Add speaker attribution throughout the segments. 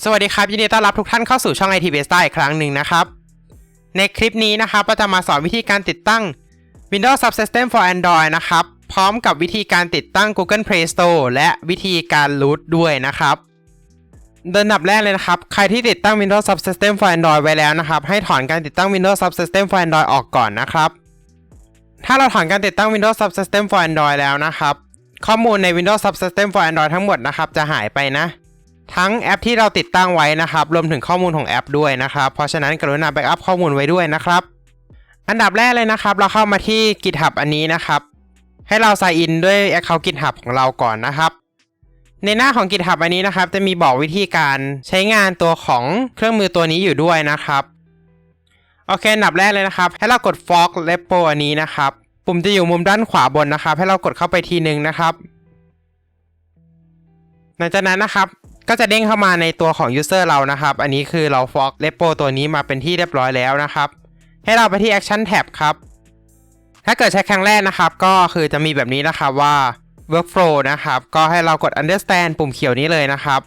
Speaker 1: สวัสดีครับ ยินดีต้อนรับทุกท่านเข้าสู่ช่อง IT Base อีกครั้งหนึ่งนะครับ ในคลิปนี้นะครับเราจะมาสอนวิธีการติดตั้ง Windows Subsystem for Android นะครับ พร้อมกับวิธีการติดตั้ง Google Play Store และวิธีการ root ด้วยนะครับโดยอันดับแรกเลยนะครับ ใครที่ติดตั้ง Windows Subsystem for Android ไว้แล้วนะครับ ให้ถอนการติดตั้ง Windows Subsystem for Android ออกก่อนนะครับ ถ้าเราถอนการติดตั้ง Windows Subsystem for Android แล้วนะครับ ข้อมูลใน Windows Subsystem for Android ทั้งหมดนะครับจะหายไปนะ ทั้งแอปที่เราติดตั้งไว้นะครับ รวมถึงข้อมูลของแอปด้วยนะครับ เพราะฉะนั้นกรุณาแบ็กอัพข้อมูลไว้ด้วยนะครับ อันดับแรกเลยนะครับ เราเข้ามาที่ GitHub อันนี้นะครับ ให้เรา sign in ด้วย Account GitHub ของเราก่อนนะครับ ในหน้าของ GitHub อันนี้นะครับ จะมีบอกวิธีการใช้งานตัวของเครื่องมือตัวนี้อยู่ด้วยนะครับโอเคอันดับแรกเลยนะครับ ให้เรากด fork repo อันนี้นะครับ ปุ่มจะอยู่มุมด้านขวาบนนะครับ ให้เรากดเข้าไปทีนึงนะครับ หลังจากนั้นนะครับ ก็จะเด้งเข้ามาในตัวของ user เรานะครับ อันนี้คือเรา fork repo ตัวนี้มาเป็นที่เรียบร้อยแล้วนะครับ ให้เราไปที่ action tab ครับ ถ้าเกิดใช้ครั้งแรกนะครับ ก็คือจะมีแบบนี้นะครับว่า workflow นะครับ ก็ให้เรากด understand ปุ่มเขียวนี้เลยนะครับ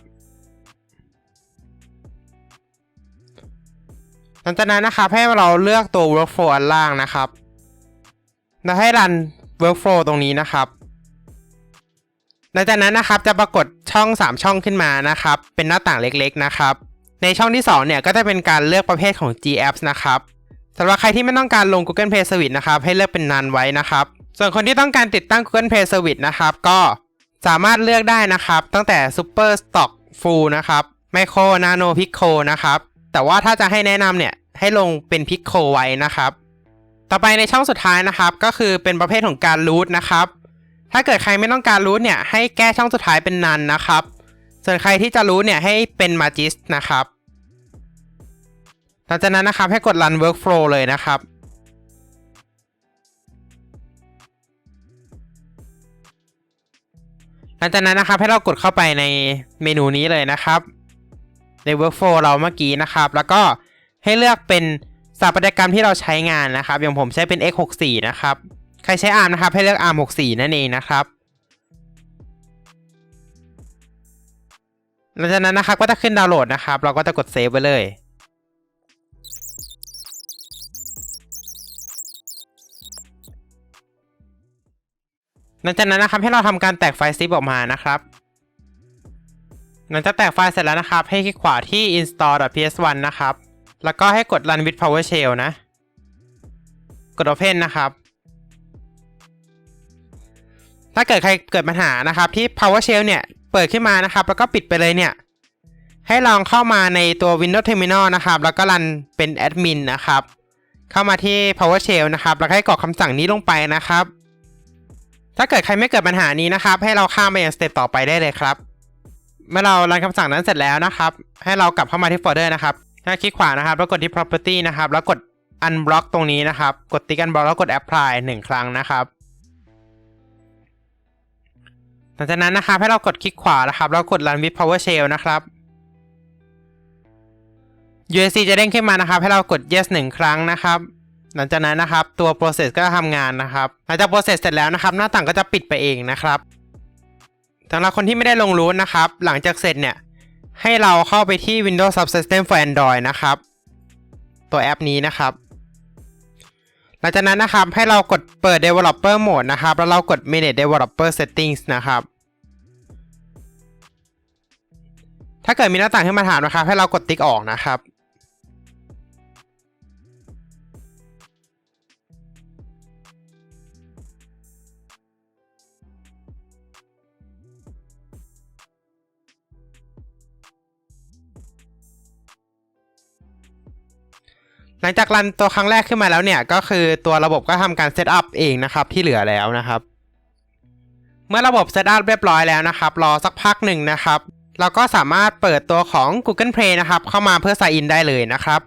Speaker 1: หลังจากนั้นนะครับให้เราเลือกตัว workflow อันล่างนะครับ แล้วให้รัน workflow ตรงนี้นะครับ หลังจากนั้นนะครับจะปรากฏช่อง 3 ช่องขึ้นมานะครับ เป็นหน้าต่างเล็กๆนะครับ ในช่องที่ 2 เนี่ยก็จะเป็นการเลือกประเภทของ G apps นะครับสำหรับใครที่ไม่ต้องการลง Google Play Service นะครับ ให้เลือกเป็นนันไว้นะครับ ส่วนคนที่ต้องการติดตั้ง Google Play Service นะครับ ก็สามารถเลือกได้นะครับ ตั้งแต่ Super Stock Full นะครับ Micro Nano Pico นะครับ แต่ว่าถ้าจะให้แนะนำเนี่ยให้ลงเป็น Pico ไว้นะครับ ต่อไปในช่องสุดท้ายนะครับ ก็คือเป็นประเภทของการ root นะครับ ถ้าเกิดใครไม่ต้องการรู้เนี่ยให้แก้ช่องสุดท้ายเป็นนันนะครับ ส่วนใครที่จะรู้เนี่ยให้เป็นมาจิสนะครับหลังจากนั้นนะครับให้กด run workflow เลยนะครับ หลังจากนั้นนะครับให้เรากดเข้าไปในเมนูนี้เลยนะครับ ใน workflow เราเมื่อกี้นะครับ แล้วก็ให้เลือกเป็นสถาปัตยกรรมที่เราใช้งานนะครับ อย่างผมใช้เป็น x64 นะครับ ใครใช้ ARM นะครับ ให้เลือก ARM 64 นั่นเองนะครับหลังจากนั้นนะครับก็จะขึ้นดาวน์โหลดนะครับ เราก็จะกดเซฟไว้เลย หลังจากนั้นนะครับให้เราทำการแตกไฟล์ซิปออกมานะครับ หลังจากแตกไฟล์เสร็จแล้วนะครับ ให้คลิกขวาที่ install.ps1 นะครับ แล้วก็ให้กด run with PowerShell นะ กด open นะครับ ถ้าเกิดใครเกิดปัญหานะครับที่ PowerShell เนี่ยเปิดขึ้นมานะครับ แล้วก็ปิดไปเลยเนี่ย ให้ลองเข้ามาในตัว Windows Terminal นะครับ แล้วก็รันเป็นแอดมินนะครับ เข้ามาที่ PowerShell นะครับ แล้วให้กรอกคำสั่งนี้ลงไปนะครับ ถ้าเกิดใครไม่เกิดปัญหานี้นะครับ ให้เราข้ามไปยังสเต็ปต่อไปได้เลยครับ เมื่อเรารันคำสั่งนั้นเสร็จแล้วนะครับ ให้เรากลับเข้ามาที่โฟลเดอร์นะครับถ้าคลิกขวานะครับ แล้วกดที่ property นะครับ แล้วกด unblock ตรงนี้นะครับ กดติ๊ก unblock แล้วกด apply หนึ่งครั้งนะครับ หลังจากนั้นนะครับให้เรากดคลิกขวานะครับแล้วกด run with PowerShell นะครับ USC จะเด้งขึ้นมานะครับ ให้เรากด yes หนึ่งครั้งนะครับ หลังจากนั้นนะครับตัว process ก็จะทำงานนะครับหลังจาก process เสร็จแล้วนะครับ หน้าต่างก็จะปิดไปเองนะครับสำหรับคนที่ไม่ได้ลงรูทนะครับ หลังจากเสร็จเนี่ยให้เราเข้าไปที่ Windows Subsystem for Android นะครับ ตัวแอปนี้นะครับ ลังจากนั้นนะครับให้เรากดเปิด Developer Mode นะครับ แล้วเรากด Manage Developer Settings นะครับ ถ้าเกิดมีหน้าต่างขึ้นมาถามนะครับ ให้เรากดติ๊กออกนะครับ หลังจากรันตัวครั้งแรกขึ้นมาแล้วเนี่ย ก็คือตัวระบบก็ทำการเซตอัพเองนะครับที่เหลือแล้วนะครับ เมื่อระบบเซตอัพเรียบร้อยแล้วนะครับ รอสักพักหนึ่งนะครับ เราก็สามารถเปิดตัวของ Google Play นะครับ เข้ามาเพื่อ sign in ได้เลยนะครับ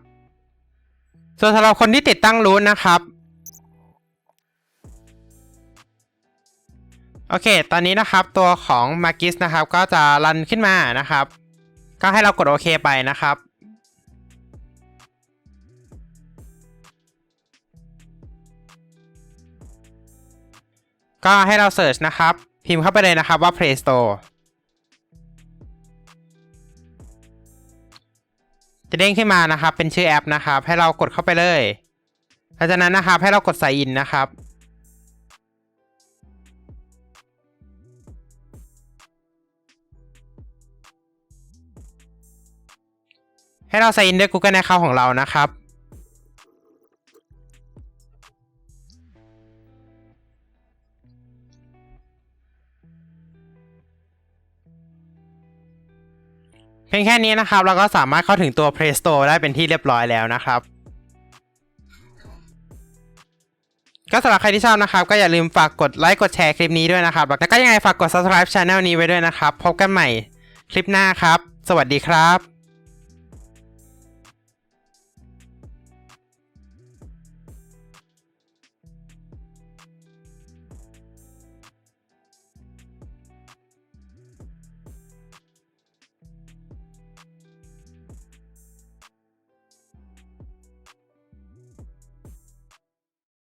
Speaker 1: ส่วนสำหรับคนที่ติดตั้งรูทนะครับโอเค ตอนนี้นะครับตัวของ Magis นะครับก็จะรันขึ้นมานะครับ ก็ให้เรากดโอเคไปนะครับ ก็ให้เราเสิร์ชนะครับ พิมพ์เข้าไปเลยนะครับว่า Play Store จะเด้งขึ้นมานะครับ เป็นชื่อแอปนะครับ ให้เรากดเข้าไปเลยหลังจากนั้นนะครับ ให้เรากด sign in นะครับให้เรา sign in ด้วย Google Account ของเรานะครับ พียงแค่นี้นะครับเราก็สามารถเข้าถึงตัว Play Store ได้เป็นที่เรียบร้อยแล้วนะครับ ก็สำหรับใครที่ชอบนะครับ ก็อย่าลืมฝากกดไลค์กดแชร์คลิปนี้ด้วยนะครับ แล้วก็ยังไงฝากกด subscribe channel นี้ไว้ด้วยนะครับ พบกันใหม่คลิปหน้าครับ สวัสดีครับ